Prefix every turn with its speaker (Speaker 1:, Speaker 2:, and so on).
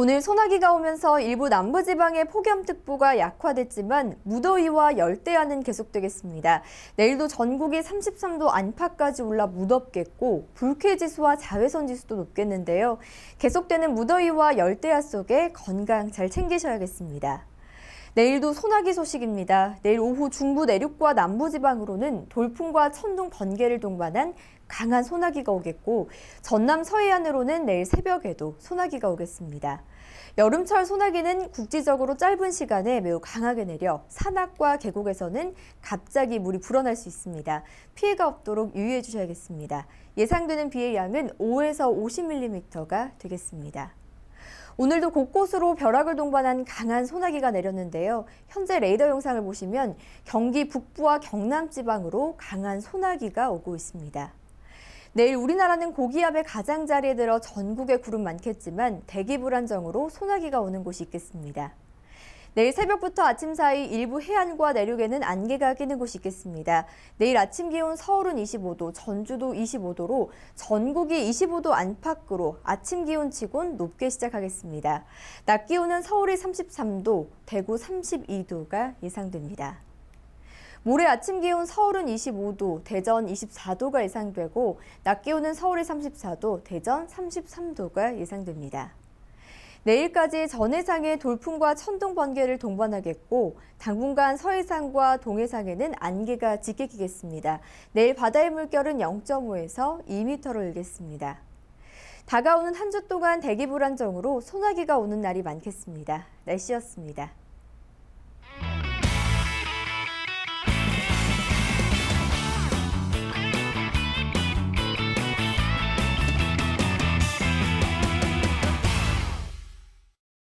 Speaker 1: 오늘 소나기가 오면서 일부 남부지방의 폭염특보가 약화됐지만 무더위와 열대야는 계속되겠습니다. 내일도 전국이 33도 안팎까지 올라 무덥겠고 불쾌지수와 자외선 지수도 높겠는데요. 계속되는 무더위와 열대야 속에 건강 잘 챙기셔야겠습니다. 내일도 소나기 소식입니다. 내일 오후 중부 내륙과 남부 지방으로는 돌풍과 천둥 번개를 동반한 강한 소나기가 오겠고 전남 서해안으로는 내일 새벽에도 소나기가 오겠습니다. 여름철 소나기는 국지적으로 짧은 시간에 매우 강하게 내려 산악과 계곡에서는 갑자기 물이 불어날 수 있습니다. 피해가 없도록 유의해 주셔야겠습니다. 예상되는 비의 양은 5에서 50mm가 되겠습니다. 오늘도 곳곳으로 벼락을 동반한 강한 소나기가 내렸는데요. 현재 레이더 영상을 보시면 경기 북부와 경남 지방으로 강한 소나기가 오고 있습니다. 내일 우리나라는 고기압의 가장자리에 들어 전국에 구름 많겠지만 대기 불안정으로 소나기가 오는 곳이 있겠습니다. 내일 새벽부터 아침 사이 일부 해안과 내륙에는 안개가 끼는 곳이 있겠습니다. 내일 아침 기온 서울은 25도, 전주도 25도로 전국이 25도 안팎으로 아침 기온치곤 높게 시작하겠습니다. 낮 기온은 서울이 33도, 대구 32도가 예상됩니다. 모레 아침 기온 서울은 25도, 대전 24도가 예상되고 낮 기온은 서울이 34도, 대전 33도가 예상됩니다. 내일까지 전해상에 돌풍과 천둥 번개를 동반하겠고 당분간 서해상과 동해상에는 안개가 짙게 끼겠습니다. 내일 바다의 물결은 0.5에서 2m로 일겠습니다. 다가오는 한 주 동안 대기 불안정으로 소나기가 오는 날이 많겠습니다. 날씨였습니다.